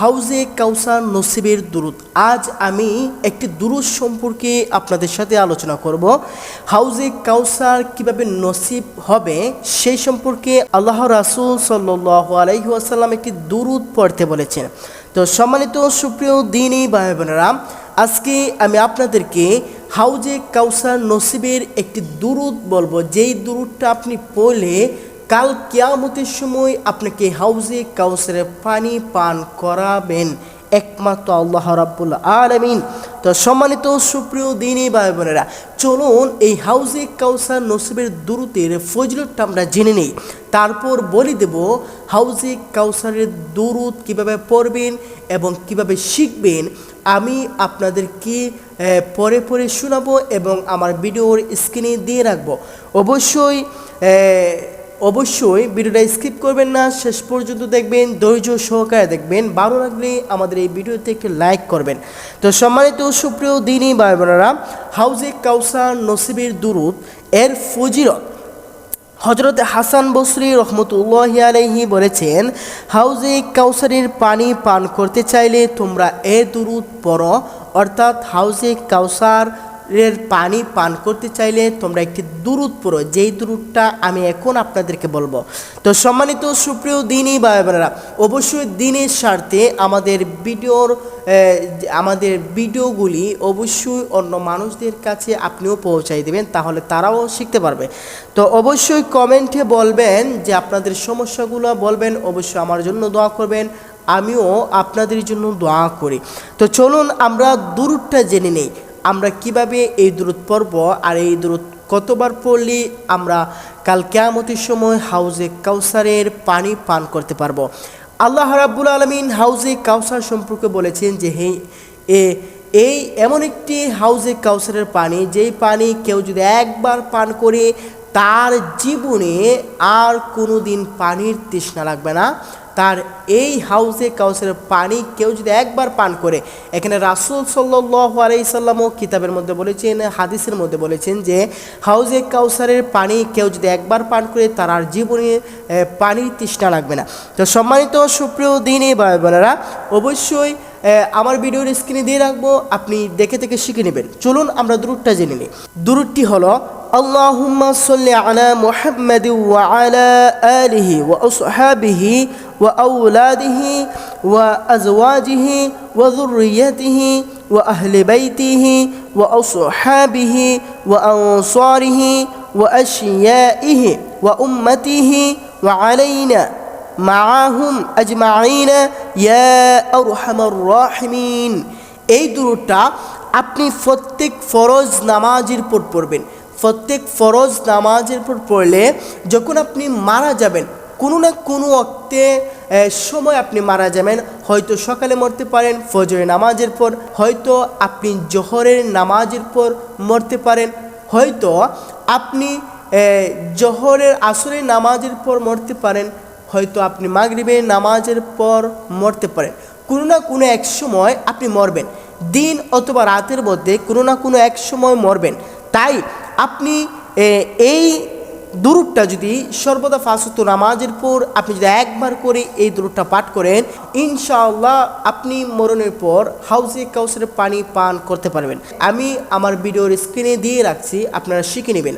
হাউজে কাউসার নসিবের দুরুদ। আজ আমি একটি দুরুদ সম্পর্কে আপনাদের সাথে আলোচনা করব। হাউজে কাউসার কীভাবে নসিব হবে সেই সম্পর্কে আল্লাহ রাসুল সাল্লাহ আলাইহাসাল্লাম একটি দুরুদ পড়তে বলেছেন। তো সম্মানিত সুপ্রিয় দিনই ভাই বোনেরা আজকে আমি আপনাদেরকে হাউজে কাউসার নসিবের একটি দুরুদ বলব। যেই দুরুদটা আপনি পড়লে কাল কিয়ামতের সময় আপনাকে হাউজে কাউসারে পানি পান করাবেন। একমাত্র আল্লাহ রাব্বুল আলামিন। তো সম্মানিত সুপ্রিয় দিনী ভাই বোনেরা, চলুন এই হাউজে কাউসার নসিবের দুরুতের ফজলতটা আমরা জেনে নিই। তারপর বলে দেব হাউজে কাউসারের দুরুদ কীভাবে পড়বেন এবং কীভাবে শিখবেন। আমি আপনাদেরকে পরে পরে শোনাবো এবং আমার ভিডিওর স্ক্রিনে দিয়ে রাখব। অবশ্যই অবশ্যই ভিডিওটা স্কিপ করবেন না, শেষ পর্যন্ত দেখবেন, ধৈর্য সহকারে দেখবেন। ভালো লাগলে আমাদের এই ভিডিওতে একটি লাইক করবেন। তো সম্মানিত সুপ্রিয় দিনই ভাই বোনেরা হাউজে কাউসার নসিবের দুরুদ, এর ফজিরত হজরত হাসান বসরি রহমতুল্লাহ আলহি বলেছেন, হাউজে কাউসারের পানি পান করতে চাইলে তোমরা এ দুরুদ পড়ো, অর্থাৎ হাউজে কাউসার এর পানি পান করতে চাইলে তোমরা একটি দুরুদ পড়ো। যেই দুরুদটা আমি এখন আপনাদেরকে বলব। তো সম্মানিত সুপ্রিয় দিনই বা বোনেরা অবশ্যই দিনের স্বার্থে আমাদের ভিডিওর আমাদের ভিডিওগুলি অবশ্যই অন্য মানুষদের কাছে আপনিও পৌঁছাই দেবেন, তাহলে তারাও শিখতে পারবে। তো অবশ্যই কমেন্টে বলবেন যে আপনাদের সমস্যাগুলো বলবেন, অবশ্যই আমার জন্য দোয়া করবেন, আমিও আপনাদের জন্য দোয়া করি। তো চলুন আমরা দূরটা জেনে নেই। আমরা কীভাবে এই দূরত পড়ব আর এই দূরত কতবার পড়লে আমরা কাল কেয়ামতের সময় হাউজে কাউসারের পানি পান করতে পারব? আল্লাহ রাব্বুল আলমিন হাউজে কাউসার সম্পর্কে বলেছেন যে, হে, এ, এই এমন একটি হাউজে কাউসারের পানি, যেই পানি কেউ যদি একবার পান করে, তার জীবনে আর কোনো দিন পানির তৃষ্ণা লাগবে না। তার এই হাউজে কাউসের পানি কেউ যদি একবার পান করে, এখানে রাসুল সাল্লাহ আলাইসাল্লামও কিতাবের মধ্যে বলেছেন, হাদিসের মধ্যে বলেছেন যে, হাউজে কাউসারের পানি কেউ যদি একবার পান করে, তার আর জীবনে পানি তৃষ্ঠা লাগবে না। তো সম্মানিত সুপ্রিয় দিন এই বোনেরা, অবশ্যই আমার ভিডিওর স্ক্রিনে দিয়ে রাখব, আপনি দেখে থেকে শিখে নেবেন। চলুন আমরা দূরটা জেনে নিই। দূরটি হলো আল্লাহ সাল্লি আলা মোহাম্মদ ওয়া আলা আলিহি ও সোহাবিহি وأولاده وأزواجه وذريته وأهل بيته وأصحابه وأنصاره وأشيائه وأمته وعلينا معهم أجمعين يا أرحم الراحمين এই দূরটা আপনি প্রত্যেক ফরজ নামাজের পর পড়বেন প্রত্যেক ফরজ নামাজের পর পড়লে যখন আপনি মারা যাবেন কোনো না কোনো অক্তে সময় আপনি মারা যাবেন। হয়তো সকালে মরতে পারেন, ফজরের নামাজের পর, হয়তো আপনি জহরের নামাজের পর মরতে পারেন। হয়তো আপনি জহরের আসরের নামাজের পর মরতে পারেন। হয়তো আপনি মাগরিবের নামাজের পর মরতে পারেন। কোনো না কোনো এক সময় আপনি মরবেন। দিন অথবা রাতের মধ্যে কোনো না কোনো এক সময় মরবেন। তাই আপনি এই দূরটা যদি সর্বদা ফাঁসত নামাজের পর, আপনি যদি একবার করে এই দূরটা পাঠ করেন, ইনশাআল্লাহ আপনি মরণের পর হাউসে কাউসের পানি পান করতে পারবেন। আমি আমার ভিডিওর স্ক্রিনে দিয়ে রাখছি, আপনারা শিখে নেবেন।